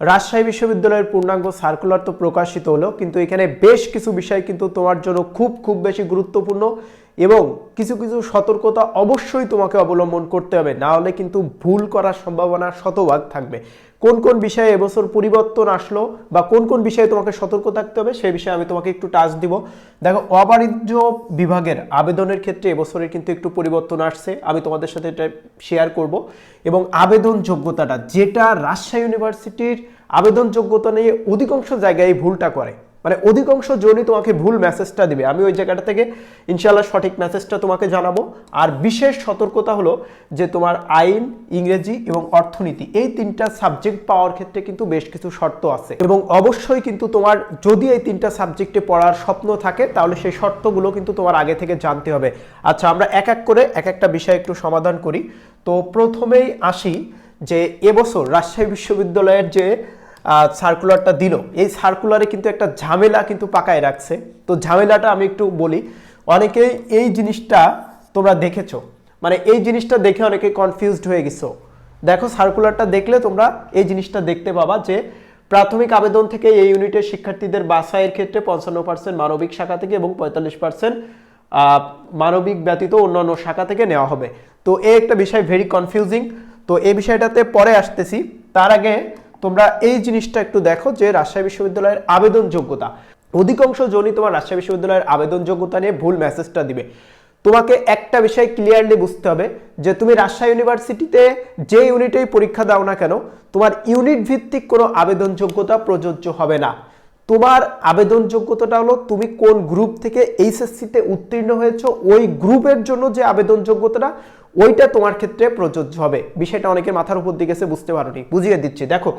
রাজশাহী বিশ্ববিদ্যালয়ের পূর্ণাঙ্গ সার্কুলার তো প্রকাশিত হলো, কিন্তু এখানে বেশ কিছু বিষয় কিন্তু তোমার জন্য খুব খুব বেশি গুরুত্বপূর্ণ। এবং কিছু কিছু সতর্কতা অবশ্যই তোমাকে অবলম্বন করতে হবে। না হলে কিন্তু ভুল করার সম্ভাবনা শতভাগ থাকবে। কোন কোন বিষয়ে এবছর পরিবর্তন আসলো বা কোন কোন বিষয়ে তোমাকে সতর্ক থাকতে হবে, সেই বিষয়ে আমি তোমাকে একটু টাচ দিব। দেখো, অবাণিজ্য বিভাগের আবেদনের ক্ষেত্রে এবছরের কিন্তু একটু পরিবর্তন আসছে। আমি তোমাদের সাথে এটা শেয়ার করব। এবং আবেদন যোগ্যতাটা, যেটা রাজশাহী ইউনিভার্সিটির আবেদন যোগ্যতা নিয়ে অধিকাংশ জায়গায় ভুলটা করে। মানে অধিকাংশ জনই তোমাকে ভুল মেসেজটা দিবে। আমি ওই জায়গাটা থেকে ইনশাল্লাহ সঠিক মেসেজটা তোমাকে জানাব। আর বিশেষ সতর্কতা হলো যে তোমার আইন, ইংরেজি এবং অর্থনীতি, এই তিনটা সাবজেক্ট পাওয়ার ক্ষেত্রে কিন্তু বেশ কিছু শর্ত আছে। এবং অবশ্যই কিন্তু তোমার যদি এই তিনটা সাবজেক্টে পড়ার স্বপ্ন থাকে, তাহলে সেই শর্তগুলো কিন্তু তোমার আগে থেকে জানতে হবে। আচ্ছা আমরা এক এক করে এক একটা বিষয় একটু সমাধান করি। তো প্রথমেই আসি যে এবছর রাজশাহী বিশ্ববিদ্যালয়ের যে সার্কুলারটা দিল। এই সার্কুলারে কিন্তু একটা ঝামেলা কিন্তু পাকায় রাখছে। তো ঝামেলাটা আমি একটু বলি। অনেকেই এই জিনিসটা তোমরা দেখেছ। মানে এই জিনিসটা দেখে অনেকে কনফিউজড হয়ে গেছো। দেখো সার্কুলারটা দেখলে তোমরা এই জিনিসটা দেখতে পাবা যে, প্রাথমিক আবেদন থেকে এই ইউনিটের শিক্ষার্থীদের বাছাইয়ের ক্ষেত্রে পঞ্চান্ন পার্সেন্ট মানবিক শাখা থেকে এবং পঁয়তাল্লিশ পার্সেন্ট মানবিক ব্যতীত অন্যান্য শাখা থেকে নেওয়া হবে। তো এই একটা বিষয় ভেরি কনফিউজিং তো এই বিষয়টাতে পরে আসতেছি। তার আগে তোমরা এই জিনিসটা একটু দেখো যে রাজশাহী বিশ্ববিদ্যালয়ের আবেদন যোগ্যতা অধিকাংশ জনই তোমার রাজশাহী বিশ্ববিদ্যালয়ের আবেদন যোগ্যতা নিয়ে ভুল মেসেজটা দিবে। তোমাকে একটা বিষয় ক্লিয়ারলি বুঝতে হবে যে তুমি রাজশাহী ইউনিভার্সিটিতে যে ইউনিটেই পরীক্ষা দাও না কেন, তোমার ইউনিট ভিত্তিক কোনো আবেদন যোগ্যতা প্রযোজ্য হবে না। তোমার আবেদন যোগ্যতাটা হলো তুমি কোন গ্রুপ থেকে এইচএসসিতে উত্তীর্ণ হয়েছো, ওই গ্রুপের জন্য যে আবেদন যোগ্যতাটা ওইটা তোমার ক্ষেত্রে প্রযোজ্য হবে। বিষয়টা অনেকের মাথার উপর দিকে বুঝতে পারোনি। বুঝিয়ে দিচ্ছি। দেখো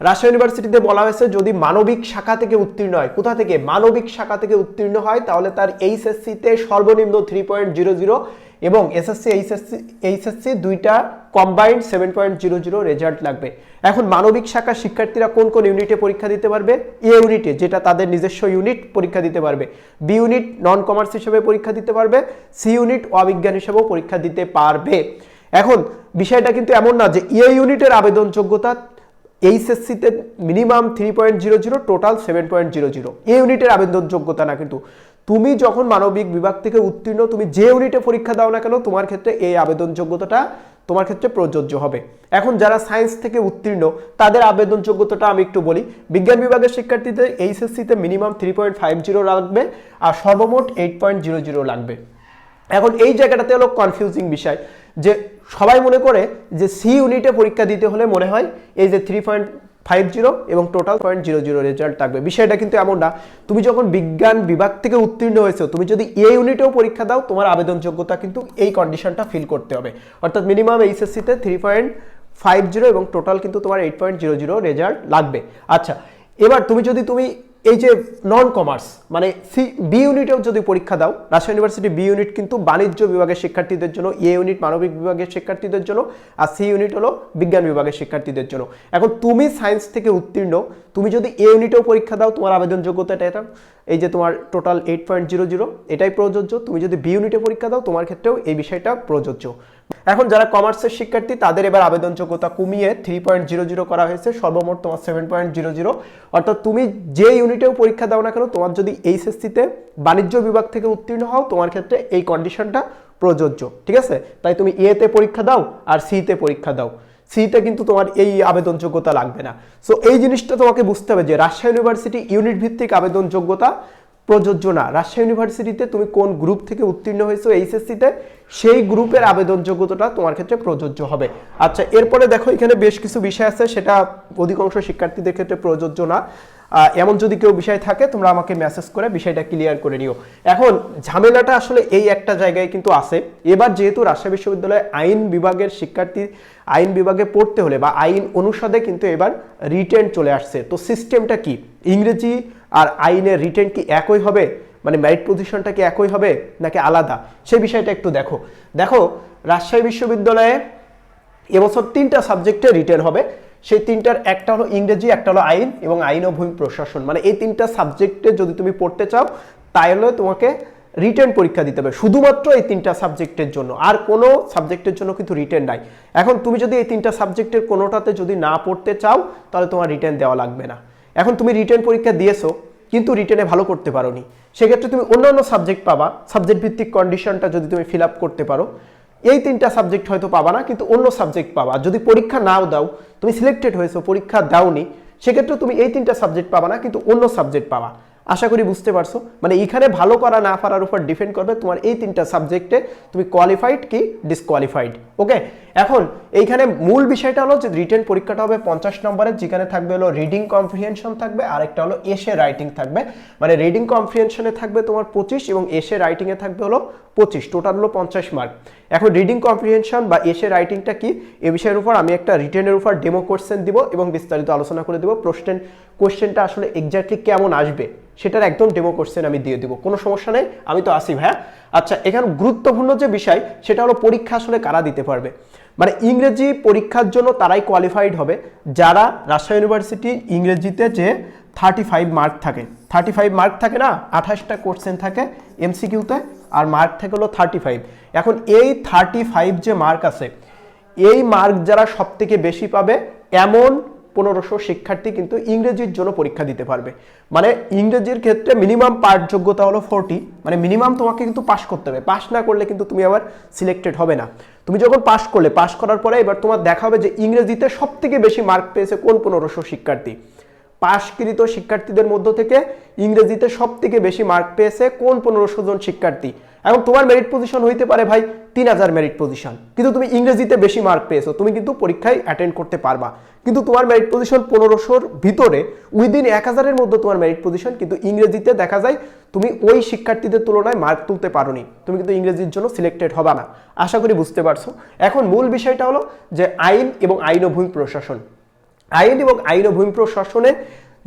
রাজশাহী ইউনিভার্সিটিতে বলা হয়েছে, যদি মানবিক শাখা থেকে উত্তীর্ণ হয়, কোথা থেকে? মানবিক শাখা থেকে উত্তীর্ণ হয়, তাহলে তার এইচএসসিতে সর্বনিম্ন থ্রি পয়েন্ট জিরো জিরো এবং এসএসসি এইচএসসি এইচএসসি দুইটা combined seven point zero zero result লাগবে। এখন মানবিক শাখার শিক্ষার্থীরা কোন কোন ইউনিটে পরীক্ষা দিতে পারবে? এ ইউনিটে যেটা তাদের নিজস্ব ইউনিট পরীক্ষা দিতে পারবে। বি ইউনিট নন কমার্স হিসেবে পরীক্ষা দিতে পারবে সি ইউনিট অবিজ্ঞান হিসেবেও পরীক্ষা দিতে পারবে। এখন, বিষয়টা কিন্তু এমন না যে এ ইউনিটের আবেদন যোগ্যতা এইচএসসিতে minimum three point zero zero, total seven point zero zero. এই ইউনিটের আবেদন যোগ্যতা না কিন্তু। তুমি যখন মানবিক বিভাগ থেকে উত্তীর্ণ, তুমি যে ইউনিটে পরীক্ষা দাও না কেন, তোমার ক্ষেত্রে এই আবেদন যোগ্যতাটা তোমার ক্ষেত্রে প্রযোজ্য হবে। এখন যারা সায়েন্স থেকে উত্তীর্ণ, তাদের আবেদন যোগ্যতাটা আমি একটু বলি। বিজ্ঞান বিভাগের শিক্ষার্থীদের এইচএসসিতে minimum three point five zero লাগবে আর সর্বমোট এইট পয়েন্ট জিরো জিরো লাগবে। এখন এই জায়গাটাতে হলো কনফিউজিং বিষয়, যে সবাই মনে করে যে সি ইউনিটে পরীক্ষা দিতে হলে মনে হয় এই যে থ্রি পয়েন্ট ফাইভ জিরো এবং total point zero zero result থাকবে। বিষয়টা কিন্তু এমন না। তুমি যখন বিজ্ঞান বিভাগ থেকে উত্তীর্ণ হয়েছো, তুমি যদি এ ইউনিটেও পরীক্ষা দাও, তোমার আবেদন যোগ্যতা কিন্তু এই কন্ডিশনটা ফিল করতে হবে। অর্থাৎ মিনিমাম এইচএসসিতে থ্রি পয়েন্ট ফাইভ জিরো এবং টোটাল কিন্তু তোমার eight point zero zero result লাগবে। আচ্ছা এবার তুমি যদি তুমি এই যে নন কমার্স মানে সি বি ইউনিটেও যদি পরীক্ষা দাও রাজশাহী ইউনিভার্সিটি বি ইউনিট কিন্তু বাণিজ্য বিভাগের শিক্ষার্থীদের জন্য এ ইউনিট মানবিক বিভাগের শিক্ষার্থীদের জন্য, আর সি ইউনিট হলো বিজ্ঞান বিভাগের শিক্ষার্থীদের জন্য। এখন তুমি সায়েন্স থেকে উত্তীর্ণ, তুমি যদি এ ইউনিটেও পরীক্ষা দাও, তোমার আবেদন যোগ্যতাটা এটা। এই যে তোমার total eight point zero zero এটাই প্রযোজ্য। তুমি যদি বি ইউনিটে পরীক্ষা দাও, তোমার ক্ষেত্রেও এই বিষয়টা প্রযোজ্য। এখন যারা কমার্সের শিক্ষার্থী, তাদের এবার আবেদন যোগ্যতা কমিয়ে থ্রি পয়েন্ট জিরো জিরো করা হয়েছে, সর্বমোট তোমার সেভেন পয়েন্ট জিরো জিরো অর্থাৎ তুমি যে ইউনিটেও পরীক্ষা দাও না কেন, তোমার যদি এইচএসসিতে বাণিজ্য বিভাগ থেকে উত্তীর্ণ হও, তোমার ক্ষেত্রে এই কন্ডিশনটা প্রযোজ্য, ঠিক আছে? তাই তুমি এতে পরীক্ষা দাও আর সিতে পরীক্ষা দাও। সিতে কিন্তু তোমার এই আবেদন যোগ্যতা লাগবে না। সো এই জিনিসটা তোমাকে বুঝতে হবে যে রাজশাহী ইউনিভার্সিটি ইউনিট ভিত্তিক আবেদন যোগ্যতা প্রযোজ্য না। রাজশাহী ইউনিভার্সিটিতে তুমি কোন গ্রুপ থেকে উত্তীর্ণ হয়েছো এইচএসসিতে সেই গ্রুপের আবেদন যোগ্যতাটা তোমার ক্ষেত্রে প্রযোজ্য হবে। আচ্ছা এরপরে দেখো, এখানে বেশ কিছু বিষয় আছে, সেটা অধিকাংশ শিক্ষার্থীদের ক্ষেত্রে প্রযোজ্য না। এমন যদি কেউ বিষয় থাকে, তোমরা আমাকে মেসেজ করে বিষয়টা ক্লিয়ার করে নিও। এখন, ঝামেলাটা আসলে এই একটা জায়গায় কিন্তু আছে। এবার যেহেতু রাজশাহী বিশ্ববিদ্যালয়ে আইন বিভাগের শিক্ষার্থী, আইন বিভাগে পড়তে হলে বা আইন অনুষদে কিন্তু এবার রিটেন চলে আসছে। তো সিস্টেমটা কি? ইংরেজি আর আইনের রিটেন কি একই হবে? মানে মেরিট পজিশনটা কি একই হবে নাকি আলাদা? সেই বিষয়টা একটু দেখো। দেখো, রাজশাহী বিশ্ববিদ্যালয়ে এবছর তিনটা সাবজেক্টে রিটেন হবে। সেই তিনটার একটা হলো ইংরেজি, একটা হলো আইন এবং আইন ও ভূমি প্রশাসন। মানে এই তিনটা সাবজেক্টে যদি তুমি পড়তে চাও তাহলে তোমাকে রিটেন পরীক্ষা দিতে হবে। শুধুমাত্র এই তিনটা সাবজেক্টের জন্য। আর কোনো সাবজেক্টের জন্য কিন্তু রিটেন নাই। এখন তুমি যদি এই তিনটা সাবজেক্টের কোনোটাতে যদি না পড়তে চাও, তাহলে তোমার রিটেন দেওয়া লাগবে না। এখন তুমি রিটার্ন পরীক্ষা দিয়েছ, কিন্তু রিটেনে ভালো করতে পারো নি সেক্ষেত্রে তুমি অন্যান্য সাবজেক্ট পাবা সাবজেক্ট ভিত্তিক কন্ডিশনটা যদি তুমি ফিল আপ করতে পারো। এই তিনটা সাবজেক্ট হয়তো পাবা না, কিন্তু অন্য সাবজেক্ট পাবা। যদি পরীক্ষা নাও দাও, তুমি সিলেক্টেড হয়েছো, পরীক্ষা দাওনি, সেক্ষেত্রে তুমি এই তিনটা সাবজেক্ট পাবা না, কিন্তু অন্য সাবজেক্ট পাবা। আশা করি বুঝতে পারছ। মানে এখানে ভালো করা না পারার উপর ডিপেন্ড করবে তোমার এই তিনটা সাবজেক্টে তুমি কোয়ালিফাইড কি ডিসকোয়ালিফাইড ওকে এখন এইখানে মূল বিষয়টা হলো যে রিটেন পরীক্ষাটা হবে পঞ্চাশ নম্বরের, যেখানে থাকবে হলো রিডিং কম্প্রিহেনশন থাকবে, আরেকটা হলো এসে রাইটিং থাকবে। মানে রিডিং কম্প্রিহেনশনে থাকবে তোমার পঁচিশ এবং এসে রাইটিংয়ে থাকবে হলো পঁচিশ টোটাল হলো পঞ্চাশ মার্ক এখন রিডিং কম্প্রিহেনশন বা এসে রাইটিংটা কি? এ বিষয়ের উপর আমি একটা রিটেনের উপর ডেমো কোশ্চেন দিব এবং বিস্তারিত আলোচনা করে দিব, প্রশ্নের কোশ্চেনটা আসলে এক্স্যাক্টলি কেমন আসবে, সেটার একদম ডেমো কোশ্চেন আমি দিয়ে দিব। কোনো সমস্যা নেই, আমি তো আসি ভাইয়া। আচ্ছা এখানে গুরুত্বপূর্ণ যে বিষয়, সেটা হলো পরীক্ষা আসলে কারা দিতে পারবে? মানে ইংরেজি পরীক্ষার জন্য তারাই কোয়ালিফাইড হবে, যারা রাজশাহী ইউনিভার্সিটি ইংরেজিতে যে থার্টি ফাইভ মার্ক থাকে। থার্টি ফাইভ মার্ক থাকে না, আঠাশটা কোশ্চেন থাকে এমসিকিউতে আর মার্ক থাকে হলো থার্টি ফাইভ এখন এই থার্টি ফাইভ যে মার্ক আছে, এই মার্ক যারা সব থেকে বেশি পাবে, এমন পনেরোশো শিক্ষার্থী কিন্তু ইংরেজির জন্য পরীক্ষা দিতে পারবে। মানে ইংরেজির ক্ষেত্রে মিনিমাম পাঠ যোগ্যতা হলো ফোরটি মানে মিনিমাম তোমাকে কিন্তু পাস করতে হবে। পাস না করলে কিন্তু তুমি আবার সিলেক্টেড হবে না। তুমি যখন পাস করলে পাস করার পরে এবার তোমার দেখা হবে যে ইংরেজিতে সব থেকে বেশি মার্ক পেয়েছে কোন পনেরোশো শিক্ষার্থী। পাশকৃত শিক্ষার্থীদের মধ্য থেকে ইংরেজিতে সব থেকে বেশি মার্ক পেয়েছে কোন পনেরোশো জন শিক্ষার্থী। এখন তোমার মেরিট পজিশন হইতে পারে ভাই তিন হাজার মেরিট পজিশন কিন্তু তুমি ইংরেজিতে বেশি মার্ক পেয়েছ, তুমি কিন্তু পরীক্ষায় অ্যাটেন্ড করতে পারবা। কিন্তু তোমার মেরিট পজিশন পনেরোশোর ভিতরে উইদিন এক হাজারের মধ্যে তোমার মেরিট পজিশন কিন্তু ইংরেজিতে দেখা যায় তুমি ওই শিক্ষার্থীদের তুলনায় মার্ক তুলতে পারোনি। তুমি কিন্তু ইংরেজির জন্য সিলেক্টেড হবা না। আশা করি বুঝতে পারছ। এখন মূল বিষয়টা হলো যে আইন এবং আইন ও ভূমি প্রশাসন। আইন এবং আইন ও ভূমি প্রশাসনে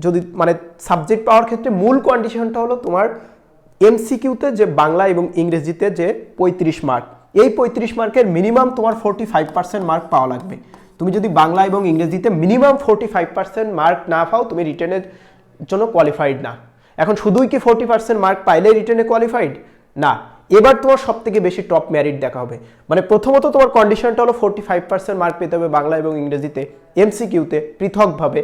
যদি মানে সাবজেক্ট পাওয়ার ক্ষেত্রে মূল কন্ডিশনটা হলো তোমার এমসিকিউতে যে বাংলা এবং ইংরেজিতে যে পঁয়ত্রিশ মার্ক এই পঁয়ত্রিশ মার্কের মিনিমাম তোমার ফোরটি ফাইভ পার্সেন্ট মার্ক পাওয়া লাগবে। তুমি যদি বাংলা এবং ইংরেজিতে minimum forty five percent mark না পাও, তুমি রিটেনের জন্য কোয়ালিফাইড না। এখন শুধুই কি ফোরটি পার্সেন্ট মার্ক পাইলে রিটেনে কোয়ালিফাইড না। এবার তোমার সব থেকে বেশি টপ মেরিট দেখা হবে। মানে প্রথমত তোমার কন্ডিশনটা হলো ফোরটি ফাইভ পার্সেন্ট মার্ক পেতে হবে বাংলা এবং ইংরেজিতে এমসিকিউতে পৃথকভাবে।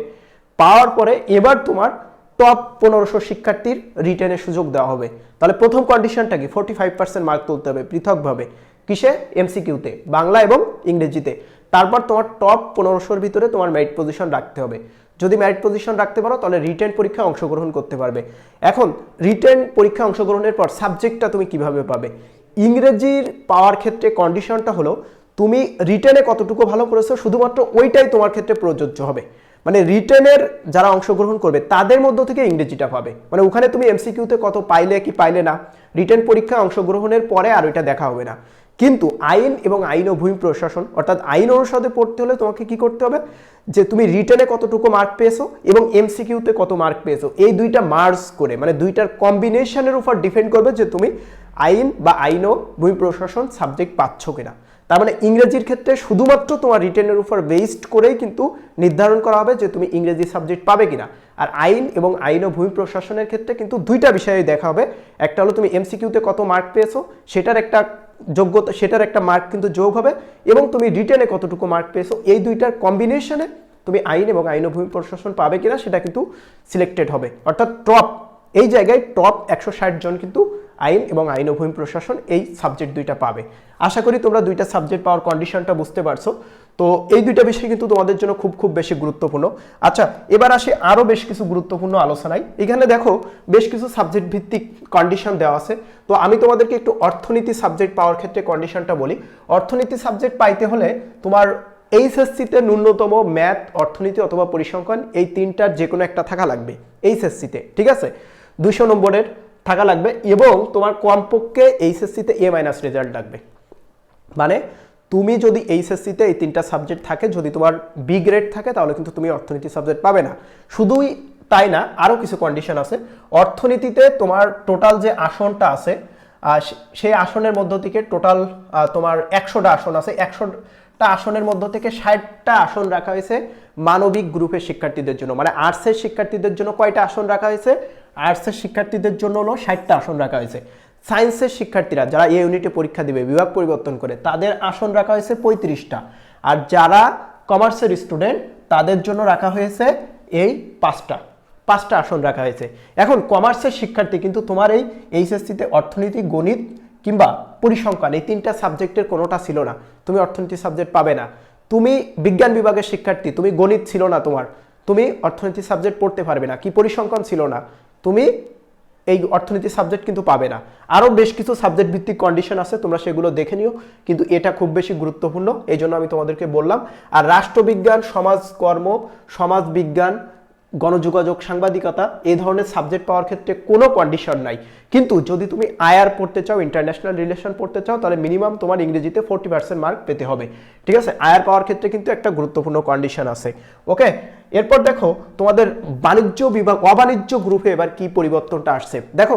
পাওয়ার পরে এবার তোমার টপ পনেরোশো শিক্ষার্থীর রিটেনের সুযোগ দেওয়া হবে। তাহলে প্রথম কন্ডিশনটা কি? ফোরটি ফাইভ পার্সেন্ট মার্ক তুলতে হবে পৃথকভাবে। কিসে? এমসিকিউতে বাংলা এবং ইংরেজিতে। তারপর তোমার টপ পনেরোশোর ভিতরে তোমার মেরিট পজিশন রাখতে হবে। যদি মেরিট পজিশন রাখতে পারো, তাহলে রিটেন পরীক্ষায় অংশগ্রহণ করতে পারবে। এখন রিটেন পরীক্ষায় অংশগ্রহণের পর সাবজেক্টটা তুমি কীভাবে পাবে? ইংরেজির পাওয়ার ক্ষেত্রে কন্ডিশনটা হলো, তুমি রিটেনে কতটুকু ভালো করেছ, শুধুমাত্র ওইটাই তোমার ক্ষেত্রে প্রযোজ্য হবে। মানে রিটেনের যারা অংশগ্রহণ করবে, তাদের মধ্য থেকে ইংরেজিটা পাবে মানে ওখানে তুমি এমসিকিউতে কত পাইলে কি পাইলে না রিটেন পরীক্ষায় অংশগ্রহণের পরে আর ওইটা দেখা হবে না। কিন্তু আইন এবং আইন ও ভূমি প্রশাসন, অর্থাৎ আইন অনুষদে পড়তে হলে তোমাকে কি করতে হবে, যে তুমি রিটেনে কতটুকু মার্ক পেয়েছ এবং এমসিকিউতে কত মার্ক পেয়েছ, এই দুইটা মার্কস করে মানে দুইটার কম্বিনেশনের উপর ডিপেন্ড করবে যে তুমি আইন বা আইন ও ভূমি প্রশাসন সাবজেক্ট পাচ্ছ কিনা। তার মানে ইংরেজির ক্ষেত্রে শুধুমাত্র তোমার রিটেনের উপর বেসড করেই কিন্তু নির্ধারণ করা হবে যে তুমি ইংরেজি সাবজেক্ট পাবে কিনা। আর আইন এবং আইন ও ভূমি প্রশাসনের ক্ষেত্রে কিন্তু দুইটা বিষয়ে দেখা হবে। একটা হলো তুমি এমসিকিউতে কত মার্ক পেয়েছ, সেটার একটা যোগ্যতা, সেটার একটা মার্ক কিন্তু যোগ হবে এবং তুমি রিটেনে কতটুকু মার্ক পেয়েছ, এই দুইটার কম্বিনেশনে তুমি আইন এবং আইন ও ভূমি প্রশাসন পাবে কিনা সেটা কিন্তু সিলেক্টেড হবে। অর্থাৎ টপ এই জায়গায় টপ একশো ষাট জন কিন্তু আইন এবং আইন ও ভূমি প্রশাসন এই সাবজেক্ট দুইটা পাবে। আশা করি তোমরা দুইটা সাবজেক্ট পাওয়ার কন্ডিশনটা বুঝতে পারছ। তো এই দুইটা বিষয় কিন্তু তোমাদের জন্য খুব খুব বেশি গুরুত্বপূর্ণ। আচ্ছা এবার আসি আরও বেশ কিছু গুরুত্বপূর্ণ আলোচনায়। এখানে দেখো, বেশ কিছু সাবজেক্ট ভিত্তিক কন্ডিশন দেওয়া আছে। তো আমি তোমাদেরকে একটু অর্থনীতি সাবজেক্ট পাওয়ার ক্ষেত্রে কন্ডিশনটা বলি। অর্থনীতি সাবজেক্ট পাইতে হলে তোমার এইচএসসিতে ন্যূনতম ম্যাথ অর্থনীতি অথবা পরিসংখ্যান এই তিনটার যে কোনো একটা থাকা লাগবে এইচএসসিতে ঠিক আছে? দুশো নম্বরের থাকা লাগবে এবং তোমার কমপক্ষে এইচএসসিতে এ মাইনাস রেজাল্ট লাগবে। মানে তুমি যদি এইচএসসিতে এই তিনটা সাবজেক্ট থাকে, যদি তোমার বি গ্রেড থাকে, তাহলে কিন্তু তুমি অর্থনীতি সাবজেক্ট পাবে না। শুধুই তাই না, আরও কিছু কন্ডিশন আছে। অর্থনীতিতে তোমার টোটাল যে আসনটা আছে সেই আসনের মধ্য থেকে টোটাল তোমার একশোটা আসন আছে। একশোটা আসনের মধ্য থেকে ষাটটা আসন রাখা হয়েছে মানবিক গ্রুপের শিক্ষার্থীদের জন্য। মানে আর্টসের শিক্ষার্থীদের জন্য কয়টা আসন রাখা হয়েছে? আর্টসের শিক্ষার্থীদের জন্য হলো ষাটটা আসন রাখা হয়েছে। সায়েন্সের শিক্ষার্থীরা যারা এই ইউনিটে পরীক্ষা দিবে, বিভাগ পরিবর্তন করে, তাদের আসন রাখা হয়েছে পঁয়ত্রিশটা। আর যারা কমার্সের স্টুডেন্ট তাদের জন্য রাখা হয়েছে এই পাঁচটা। পাঁচটা আসন রাখা হয়েছে। এখন কমার্সের শিক্ষার্থী কিন্তু তোমার এই এইচএসসিতে অর্থনীতি, গণিত কিংবা পরিসংখ্যান, এই তিনটা সাবজেক্টের কোনোটা ছিল না। তুমি অর্থনীতি সাবজেক্ট পাবে না। তুমি বিজ্ঞান বিভাগের শিক্ষার্থী, তুমি গণিত ছিল না তোমার। তুমি অর্থনীতি সাবজেক্ট পড়তে পারবে না। কি পরিসংখ্যান ছিল না। তুমি এই অর্থনীতি সাবজেক্ট কিন্তু পাবে না। আরও বেশ কিছু সাবজেক্ট ভিত্তিক কন্ডিশন আছে, তোমরা সেগুলো দেখে নিও। কিন্তু এটা খুব বেশি গুরুত্বপূর্ণ, এই জন্য আমি তোমাদেরকে বললাম। আর রাষ্ট্রবিজ্ঞান, সমাজকর্ম, সমাজবিজ্ঞান, গণযোগাযোগ, সাংবাদিকতা, এই ধরনের সাবজেক্ট পাওয়ার ক্ষেত্রে কোনো কন্ডিশন নাই। কিন্তু যদি তুমি আয়ার পড়তে চাও ইন্টারন্যাশনাল রিলেশন পড়তে চাও, তাহলে মিনিমাম তোমার ইংরেজিতে ফোর্টি পার্সেন্ট মার্ক পেতে হবে। ঠিক আছে? আয়ার পাওয়ার ক্ষেত্রে কিন্তু একটা গুরুত্বপূর্ণ কন্ডিশন আছে। ওকে এরপর দেখো তোমাদের বাণিজ্য বিভাগ, অবাণিজ্য গ্রুপে এবার কি পরিবর্তনটা আসছে? দেখো,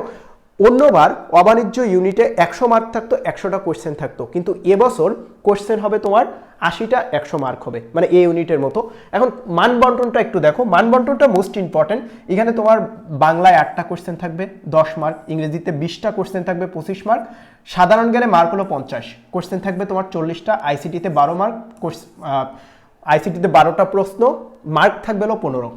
অন্যবার অবাণিজ্য ইউনিটে একশো মার্ক থাকতো, একশোটা কোশ্চেন থাকতো। কিন্তু এবছর কোশ্চেন হবে তোমার আশিটা, একশো মার্ক হবে মানে এ ইউনিটের মতো। এখন মান বন্টনটা একটু দেখো। মান বন্টনটা মোস্ট ইম্পর্টেন্ট এখানে তোমার বাংলায় আটটা কোশ্চেন থাকবে, দশ মার্ক ইংরেজিতে বিশটা কোশ্চেন থাকবে, পঁচিশ মার্ক সাধারণ জ্ঞানে মার্ক হলো পঞ্চাশ। কোশ্চেন থাকবে তোমার চল্লিশটা আইসিটিতে বারো মার্ক আইসিটিতে বারোটা প্রশ্ন মার্ক থাকবে হলো পনেরো।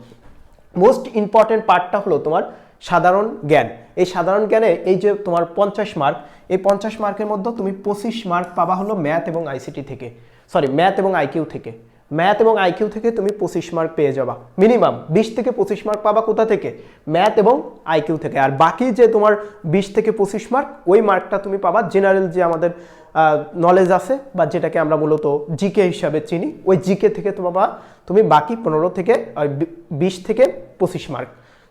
মোস্ট ইম্পর্টেন্ট পার্টটা হলো তোমার সাধারণ জ্ঞান। এই সাধারণ জ্ঞানে এই যে তোমার পঞ্চাশ মার্ক এই পঞ্চাশ মার্কের মধ্যে তুমি পঁচিশ মার্ক পাবা হলো ম্যাথ এবং আইসিটি থেকে। সরি ম্যাথ এবং আইকিউ থেকে। ম্যাথ এবং আইকিউ থেকে তুমি পঁচিশ মার্ক পেয়ে যাবা। মিনিমাম বিশ থেকে পঁচিশ মার্ক পাবা কোথা থেকে? ম্যাথ এবং আইকিউ থেকে। আর বাকি যে তোমার বিশ থেকে পঁচিশ মার্ক, ওই মার্কটা তুমি পাবা জেনারেল যে আমাদের নলেজ আছে বা যেটাকে আমরা মূলত জিকে হিসাবে চিনি, ওই জিকে থেকে তোমার তুমি বাকি পনেরো থেকে বিশ থেকে পঁচিশ মার্ক।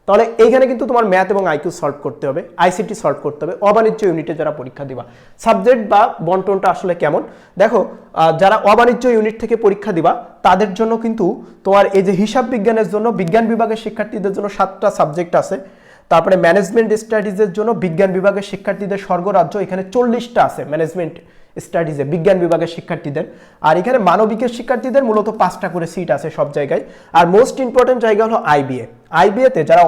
তাহলে এইখানে কিন্তু তোমার ম্যাথ এবং আইকিউ সলভ করতে হবে আইসিটি সলভ করতে হবে, অবাণিজ্য ইউনিটে যারা পরীক্ষা দিবা। সাবজেক্ট বা বন্টনটা আসলে কেমন? দেখো যারা অবাণিজ্য ইউনিট থেকে পরীক্ষা দিবা, তাদের জন্য কিন্তু তোমার এই যে হিসাব বিজ্ঞানের জন্য, বিজ্ঞান বিভাগের শিক্ষার্থীদের জন্য সাতটা সাবজেক্ট আছে। তারপরে ম্যানেজমেন্ট স্টাডিজের জন্য বিজ্ঞান বিভাগের শিক্ষার্থীদের স্বর্গরাজ্য এখানে চল্লিশটা আছে ম্যানেজমেন্ট স্টাডিজে বিজ্ঞান বিভাগের শিক্ষার্থীদের। আর এখানে মানবিকের শিক্ষার্থীদের মূলত পাঁচটা করে সিট আছে সব জায়গায়। আর মোস্ট ইম্পর্টেন্ট জায়গা হলো আইবিএ আইবিএতে যারা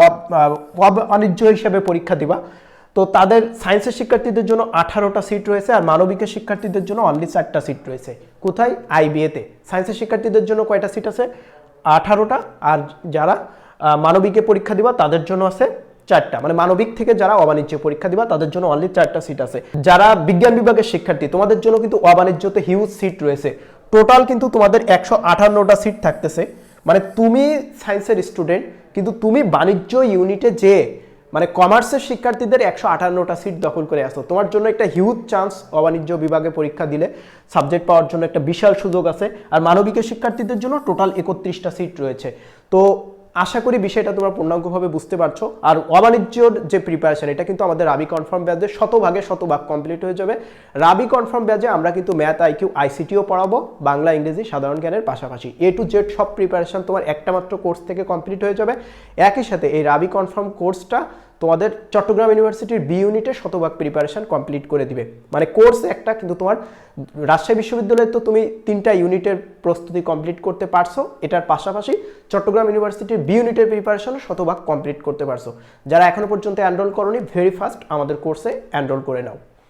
অবাণিজ্য হিসেবে পরীক্ষা দিবা, তো তাদের সায়েন্সের শিক্ষার্থীদের জন্য আঠারোটা সিট রয়েছে, আর মানবিকের শিক্ষার্থীদের জন্য অনলি চারটা সিট রয়েছে। কোথায়? আইবিএতে সায়েন্সের শিক্ষার্থীদের জন্য কয়টা সিট আছে? আঠারোটা। আর যারা মানবিকে পরীক্ষা দিবা, তাদের জন্য আছে চারটা। মানে মানবিক থেকে যারা অবাণিজ্য পরীক্ষা দিবা, তাদের জন্য অনলি চারটা সিট আছে। যারা বিজ্ঞান বিভাগের শিক্ষার্থী, তোমাদের জন্য কিন্তু অবাণিজ্যতে হিউজ সিট রয়েছে। টোটাল কিন্তু তোমাদের একশো আঠান্নটা সিট থাকতেছে। মানে তুমি সায়েন্সের স্টুডেন্ট কিন্তু তুমি বাণিজ্য ইউনিটে যে মানে কমার্সের শিক্ষার্থীদের একশো আটান্নটা সিট দখল করে আসো, তোমার জন্য একটা হিউজ চান্স অবাণিজ্য বিভাগে পরীক্ষা দিলে সাবজেক্ট পাওয়ার জন্য একটা বিশাল সুযোগ আছে। আর মানবিকের শিক্ষার্থীদের জন্য টোটাল একত্রিশটা সিট রয়েছে। তো আশা করি বিষয়টা তোমরা পূর্ণাঙ্গভাবে বুঝতে পারছ। আর অবাণিজ্যর যে প্রিপারেশন এটা কিন্তু আমাদের রাবি কনফার্ম ব্যাচে শতভাগে শতভাগ কমপ্লিট হয়ে যাবে। রাবি কনফার্ম ব্যাচে আমরা কিন্তু ম্যাথ আইকিউ আইসিটিও পড়াবো, বাংলা, ইংরেজি, সাধারণ জ্ঞানের পাশাপাশি। এ টু জেড সব প্রিপারেশন তোমার একটা মাত্র কোর্স থেকে কমপ্লিট হয়ে যাবে। একই সাথে এই রাবি কনফার্ম কোর্সটা তোমাদের চট্টগ্রাম ইউনিভার্সিটির বি ইউনিটে শতভাগ প্রিপারেশান কমপ্লিট করে দিবে। মানে কোর্স একটা, কিন্তু তোমার রাজশাহী বিশ্ববিদ্যালয়ে তো তুমি তিনটা ইউনিটের প্রস্তুতি কমপ্লিট করতে পারছ। এটার পাশাপাশি চট্টগ্রাম ইউনিভার্সিটির বি ইউনিটের প্রিপারেশানও শতভাগ কমপ্লিট করতে পারছ। যারা এখনও পর্যন্ত অ্যানরোল করনি ভেরি ফাস্ট আমাদের কোর্সে অ্যানরোল করে নাও।